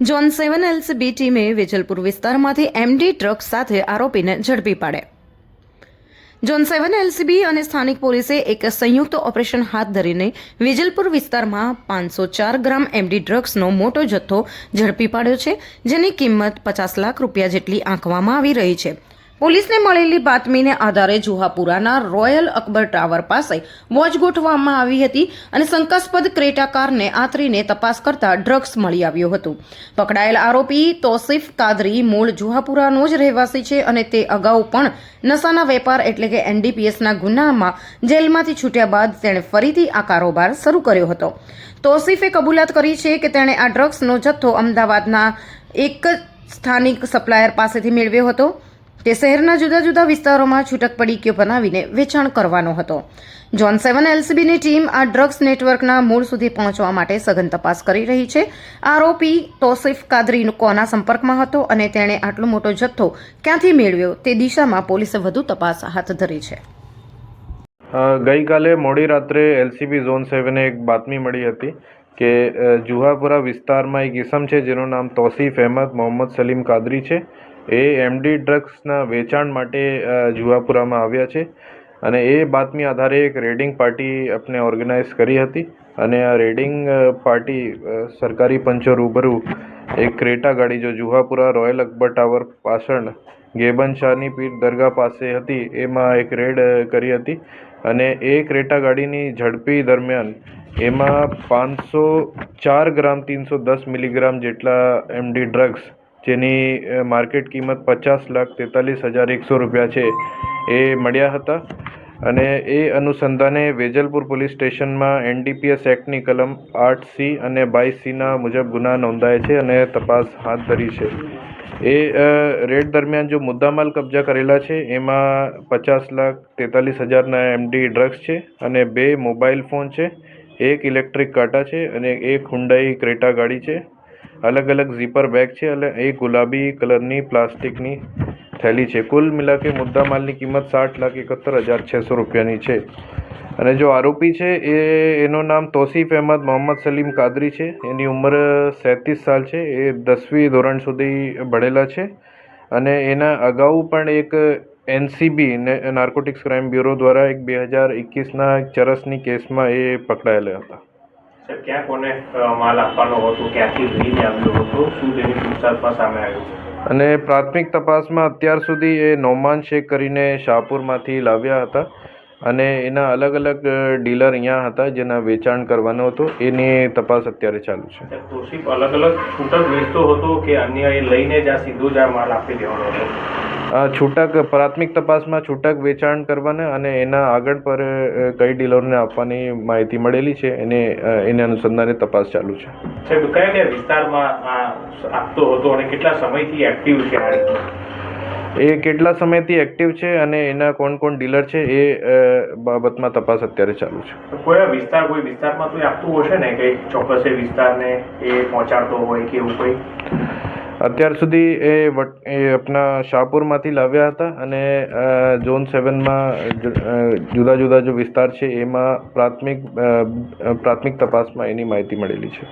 John સેવન LCB ટીમે વેજલપુર વિસ્તારમાંથી MD truck સાથે આરોપીને ઝડપી પાડ્યા જોન સેવન એલસીબી અને સ્થાનિક પોલીસે એક સંયુક્ત ઓપરેશન હાથ ધરીને વેજલપુર વિસ્તારમાં પાંચસો ચાર ગ્રામ એમડી ડ્રગ્સનો મોટો જથ્થો ઝડપી પાડ્યો છે, જેની કિંમત પચાસ લાખ રૂપિયા જેટલી આંકવામાં આવી રહી છે. પોલીસને મળેલી બાતમીને આધારે જુહાપુરાના રોયલ અકબર ટાવર પાસે વોચ ગોઠવવામાં આવી હતી અને શંકાસ્પદ ક્રેટાકારને આતરીને તપાસ કરતા ડ્રગ્સ મળી આવ્યું હતું. પકડાયેલ આરોપી તોસીફ કાદરી મૂળ જુહાપુરાનો જ રહેવાસી છે અને તે અગાઉ પણ નશાના વેપાર એટલે કે એનડીપીએસના ગુનામાં જેલમાંથી છૂટ્યા બાદ તેણે ફરીથી આ કારોબાર શરૂ કર્યો હતો. તોસીફે કબૂલાત કરી છે કે તેણે આ ડ્રગ્સનો જથ્થો અમદાવાદના એક સ્થાનિક સપ્લાયર પાસેથી મેળવ્યો હતો. તે શહેરના જુદા જુદા વિસ્તારોમાં છૂટક પડીકીઓ બનાવીને વેચાણ કરવાનો હતો. જોન સેવન એલસીબીની ટીમ આ ડ્રગ્સ નેટવર્કના મૂળ સુધી પહોંચવા માટે સઘન તપાસ કરી રહી છે. આરોપી તોસીફ કાદરી કોના સંપર્કમાં હતો અને તેણે આટલો મોટો જથ્થો ક્યાંથી મેળવ્યો તે દિશામાં પોલીસે વધુ તપાસ હાથ ધરી છે. ગઈકાલે મોડી રાત્રે એલસીબી ઝોન સેવને એક બાતમી મળી હતી કે જુહાપુરા વિસ્તારમાં એક ઇસમ છે જેનું નામ તોસીફ અહેમદ મોહમ્મદ સલીમ કાદરી છે. એ એમડી ડ્રગ્સના વેચાણ માટે જુહાપુરામાં આવ્યા છે. અને એ બાતમી આધારે એક રેડિંગ પાર્ટી આપણે ઓર્ગેનાઇઝ કરી હતી. અને આ રેડિંગ પાર્ટી સરકારી પંચો રૂબરૂ એક ક્રેટા ગાડી જો જુહાપુરા રોયલ અકબર ટાવર પાછળ ગેબન શાહની પીર દરગાહ પાસે હતી, એમાં એક રેડ કરી હતી. અને એ ક્રેટા ગાડીની ઝડપી દરમિયાન એમાં પાંચસો ચાર ગ્રામ તીનસો દસ મિલીગ્રામ જેટલા એમડી ડ્રગ્સ જેની માર્કેટ કિંમત પચાસ લાખ તેતાલીસ હજાર એકસો રૂપિયા છે. એ મળ્યા હતા અને એ અનુસંધાને વેજલપુર પોલીસ સ્ટેશનમાં એનડીપીએસ એક્ટની કલમ આઠ સી અને બાવીસ સીના મુજબ ગુના નોંધાય છે અને તપાસ હાથ ધરી છે. એ રેડ દરમિયાન જો મુદ્દામાલ કબજા કરેલા છે, એમાં પચાસ લાખ તેતાલીસ હજારના એમડી ડ્રગ્સ છે અને બે મોબાઈલ ફોન છે, એક ઇલેક્ટ્રિક કાંટા છે અને એક હુંડાઈ ક્રેટા ગાડી છે. અલગ અલગ ઝીપર બેગ છે અને એ ગુલાબી કલરની, પ્લાસ્ટિકની થેલી છે. કુલ મિલાકે મુદ્દા માલની કિંમત સાઠ લાખ એકોતેર હજાર છસો રૂપિયાની છે. અને જો આરોપી છે, એ એનું નામ તોસીફ અહેમદ મોહમ્મદ સલીમ કાદરી છે. એની ઉંમર સેંત્રીસ સાલ છે. એ દસમી ધોરણ સુધી ભણેલા છે. અને એના અગાઉ પણ એક એનસીબી નાર્કોટિક્સ ક્રાઇમ બ્યુરો દ્વારા એક બે હજાર એકવીસના ચરસની કેસમાં એ પકડાયેલા હતા. સર ક્યાં કોને માલ આપવાનો હતો ક્યાંથી લઈને આવ્યો હતો શું તેની પૂછતાછમાં સામે આવ્યું છે અને પ્રાથમિક તપાસમાં અત્યાર સુધી એ નોમાન શેખ કરીને શાહપુરમાંથી લાવ્યા હતા અને એના અલગ અલગ ડીલર અહીંયા હતા જેના વેચાણ કરવાનો હતો. એની તપાસ અત્યારે ચાલુ છે. અલગ અલગ છૂટક વેચતો હતો કે અન્ય એ લઈને જ આ સીધો જ આ માલ આપી દેવાનો હતો? છૂટક પ્રાથમિક તપાસમાં છૂટક વેચાણ કરવાના અને એના આગળ પર કઈ ડીલરને આપવાની માહિતી મળેલી છે એને એને અનુસંધાને તપાસ ચાલુ છે. સાહેબ કયા કયા વિસ્તારમાં આપતો હતો અને કેટલા સમયથી એક્ટિવ છે એ કેટલા સમયથી એક્ટિવ છે અને એના કોણ કોણ ડીલર છે એ બાબતમાં તપાસ અત્યારે ચાલુ છે. કોઈ વિસ્તાર કોઈ વિસ્તારમાં તો આપતું હશે ને? કે ચોક્કસ એ વિસ્તારને એ પહોંચાડતો હોય કે એવું કોઈ? અત્યાર સુધી એ એ આપણા શાહપુરમાંથી લાવ્યા હતા અને ઝોન સેવનમાં જુદા જુદા જો વિસ્તાર છે એમાં પ્રાથમિક પ્રાથમિક તપાસમાં એની માહિતી મળેલી છે.